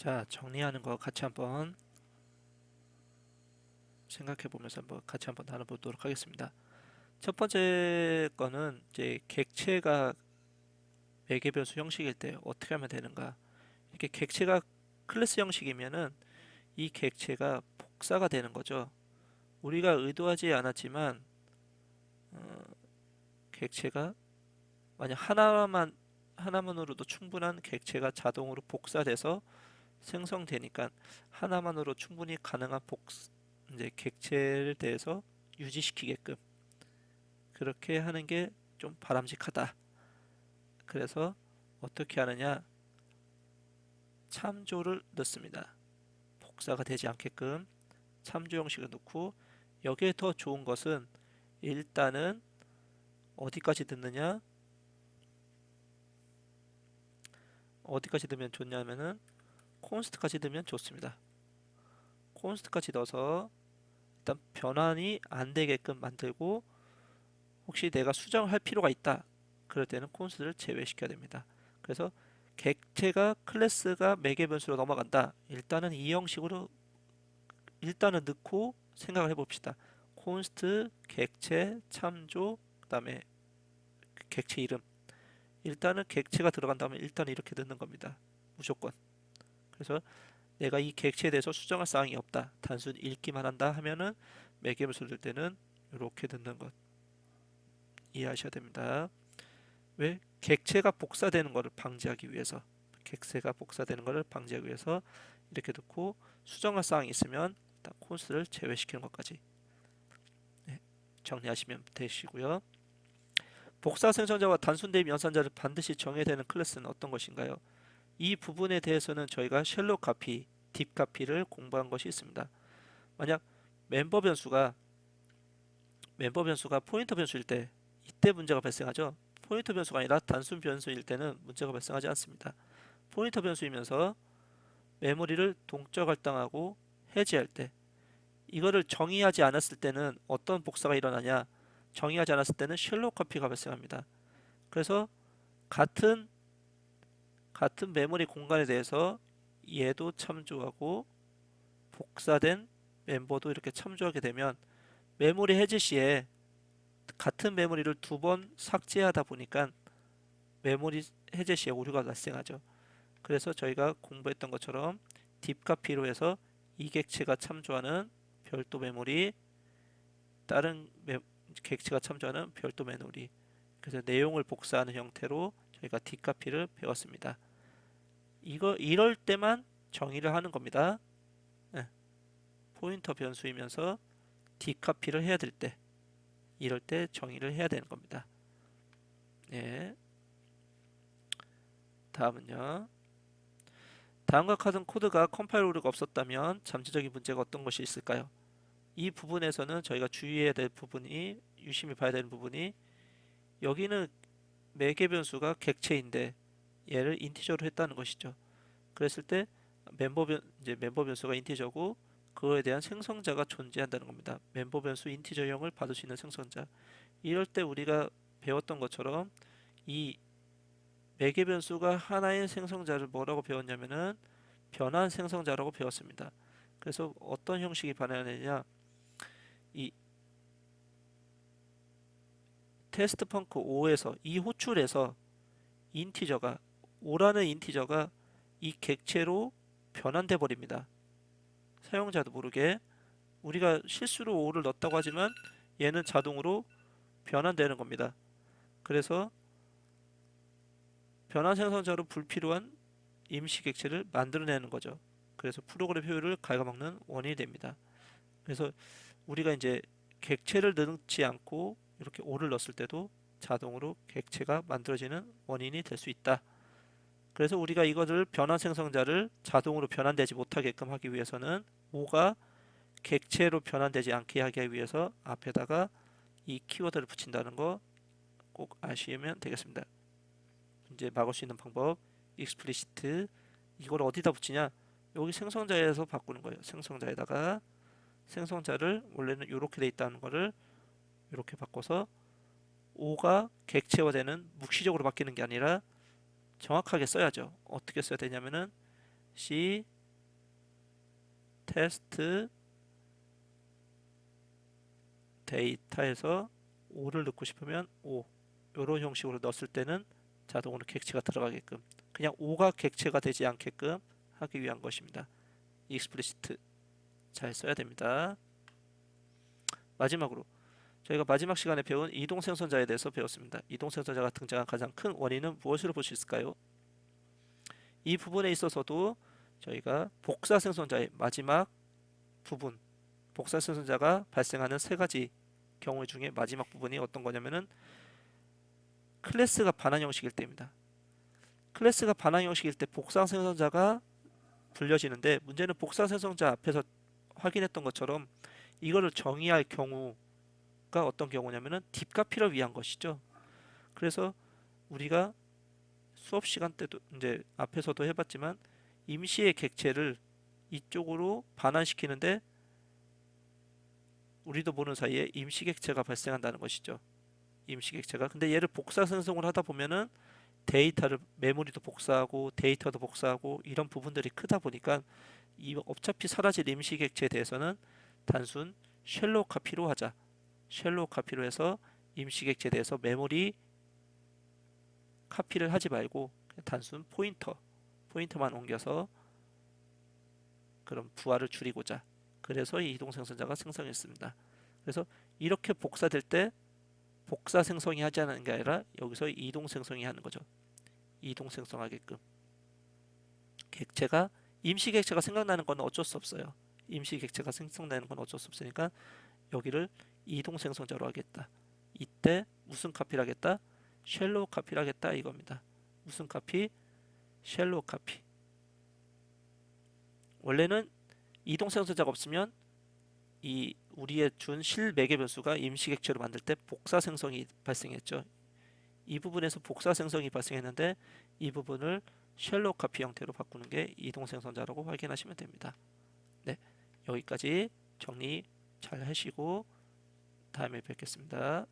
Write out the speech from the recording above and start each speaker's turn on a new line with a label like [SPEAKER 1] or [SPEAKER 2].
[SPEAKER 1] 자, 정리하는 거 같이 한번 생각해 보면서 한번 같이 한번 나눠보도록 하겠습니다. 첫 번째 거는 이제 객체가 매개 변수 형식일 때 어떻게 하면 되는가? 이렇게 객체가 클래스 형식이면은 이 객체가 복사가 되는 거죠. 우리가 의도하지 않았지만 어, 객체가 만약 하나만 하나만으로도 충분한 객체가 자동으로 복사돼서 생성되니까 하나만으로 충분히 가능한 복 이제 객체를 대해서 유지시키게끔 그렇게 하는 게 좀 바람직하다. 그래서 어떻게 하느냐? 참조를 넣습니다. 복사가 되지 않게끔 참조 형식을 넣고 여기에 더 좋은 것은 일단은 어디까지 듣느냐? 어디까지 넣으면 좋냐면은 콘스트까지 넣으면 좋습니다. 콘스트까지 넣어서 일단 변환이 안 되게끔 만들고 혹시 내가 수정할 필요가 있다. 그럴 때는 콘스트를 제외시켜야 됩니다. 그래서 객체가 클래스가 매개 변수로 넘어간다. 일단은 이 형식으로 일단은 넣고 생각을 해봅시다. 콘스트, 객체, 참조, 그 다음에 객체 이름. 일단은 객체가 들어간 다음에 일단 이렇게 넣는 겁니다. 무조건. 그래서 내가 이 객체에 대해서 수정할 사항이 없다. 단순 읽기만 한다 하면은 될 때는 이렇게 넣는 것 이해하셔야 됩니다. 왜? 객체가 복사되는 것을 방지하기 위해서 객체가 복사되는 것을 방지하기 위해서 이렇게 넣고 수정할 사항이 있으면 일단 콘스를 제외시키는 것까지 네, 정리하시면 되시고요. 복사 생성자와 단순 대입 연산자를 반드시 정해야 되는 클래스는 어떤 것인가요? 이 부분에 대해서는 저희가 쉘로 카피, 딥 카피를 공부한 것이 있습니다. 만약 멤버 변수가 멤버 변수가 포인터 변수일 때 이때 문제가 발생하죠. 포인터 변수가 아니라 단순 변수일 때는 문제가 발생하지 않습니다. 포인터 변수이면서 메모리를 동적 할당하고 해제할 때 이거를 정의하지 않았을 때는 어떤 복사가 일어나냐 정의하지 않았을 때는 쉘로 커피가 발생합니다. 그래서 같은 같은 메모리 공간에 대해서 얘도 참조하고 복사된 멤버도 이렇게 참조하게 되면 메모리 해제 시에 같은 메모리를 두 번 삭제하다 보니까 메모리 해제 시에 오류가 발생하죠. 그래서 저희가 공부했던 것처럼 딥카피로 해서 이 객체가 참조하는 별도 메모리 다른 메, 객체가 참조하는 별도 메모리 그래서 내용을 복사하는 형태로 저희가 딥카피를 배웠습니다. 이거 이럴 때만 정의를 하는 겁니다. 네. 포인터 변수이면서 딥카피를 해야 될 때 이럴 때 정의를 해야 되는 겁니다. 예. 다음은요. 다음과 같은 코드가 컴파일 오류가 없었다면 잠재적인 문제가 어떤 것이 있을까요? 이 부분에서는 저희가 주의해야 될 부분이 유심히 봐야 되는 부분이 여기는 매개 변수가 객체인데 얘를 인티저로 했다는 것이죠. 그랬을 때 멤버 변 이제 멤버 변수가 인티저고 그거에 대한 생성자가 존재한다는 겁니다. 멤버 변수 인티저형을 받을 수 있는 생성자. 이럴 때 우리가 배웠던 것처럼 이 매개 변수가 하나의 생성자를 뭐라고 배웠냐면은 변환 생성자라고 배웠습니다. 그래서 어떤 형식이 반영되냐 이 테스트 펑크 5에서 이 호출에서 인티저가 5라는 인티저가 이 객체로 변환돼 버립니다. 사용자도 모르게 우리가 실수로 5를 넣었다고 하지만 얘는 자동으로 변환되는 겁니다. 그래서 변환 생성자로 불필요한 임시 객체를 만들어내는 거죠. 그래서 프로그램 효율을 갉아먹는 원인이 됩니다. 그래서 우리가 이제 객체를 넣지 않고 이렇게 5를 넣었을 때도 자동으로 객체가 만들어지는 원인이 될 수 있다. 그래서 우리가 이것을 변환 생성자를 자동으로 변환되지 못하게끔 하기 위해서는 5가 객체로 변환되지 않게 하기 위해서 앞에다가 이 키워드를 붙인다는 거 꼭 아시면 되겠습니다. 이제 막을 수 있는 방법 explicit 이걸 어디다 붙이냐 여기 생성자에서 바꾸는 거예요. 생성자에다가 생성자를 원래는 이렇게 돼 있다는 거를 이렇게 바꿔서 5가 객체화되는 묵시적으로 바뀌는 게 아니라 정확하게 써야죠. 어떻게 써야 되냐면은 C 테스트 데이터에서 5를 넣고 싶으면 5 이런 형식으로 넣었을 때는 자동으로 객체가 들어가게끔 그냥 5가 객체가 되지 않게끔 하기 위한 것입니다. 익스플리시트 잘 써야 됩니다. 마지막으로 저희가 마지막 시간에 배운 이동 생성자에 대해서 배웠습니다. 이동 생성자가 등장한 가장 큰 원인은 무엇으로 볼 수 있을까요? 이 부분에 있어서도 저희가 복사 생성자의 마지막 부분 복사 생성자가 발생하는 세 가지 경우 중에 마지막 부분이 어떤 거냐면은 클래스가 반환 형식일 때입니다. 클래스가 반환 형식일 때 복사 생성자가 불려지는데 문제는 복사 생성자 앞에서 확인했던 것처럼 이거를 정의할 경우 가 어떤 경우냐면은 딥카피를 위한 것이죠. 그래서 우리가 수업 시간 때도 이제 앞에서도 해봤지만 임시의 객체를 이쪽으로 반환시키는데 우리도 모르는 사이에 임시 객체가 발생한다는 것이죠. 임시 객체가. 근데 얘를 복사 생성을 하다 보면은 데이터를 메모리도 복사하고 데이터도 복사하고 이런 부분들이 크다 보니까 이 어차피 사라질 임시 객체에 대해서는 단순 쉘로 카피로 하자. 쉘로 카피로 해서 임시 객체에 대해서 메모리 카피를 하지 말고 단순 포인터 포인터만 옮겨서 그런 부하를 줄이고자 그래서 이 이동 생성자가 생성했습니다. 그래서 이렇게 복사될 때 복사 생성이 하지 않는 게 아니라 여기서 이동 생성이 하는 거죠. 이동 생성하게끔 객체가 임시 객체가 생각나는 건 어쩔 수 없어요. 임시 객체가 생성되는 건 어쩔 수 없으니까 여기를 이동 생성자로 하겠다. 이때 무슨 카피를 하겠다? 쉘로우 카피를 하겠다 이겁니다. 무슨 카피? 쉘로우 카피. 원래는 이동 생성자가 없으면 이 우리의 준 실매개 변수가 임시 객체로 만들 때 복사 생성이 발생했죠. 이 부분에서 복사 생성이 발생했는데 이 부분을 쉘로 카피 형태로 바꾸는 게 이동 생성자라고 확인하시면 됩니다. 네, 여기까지 정리 잘 하시고 다음에 뵙겠습니다.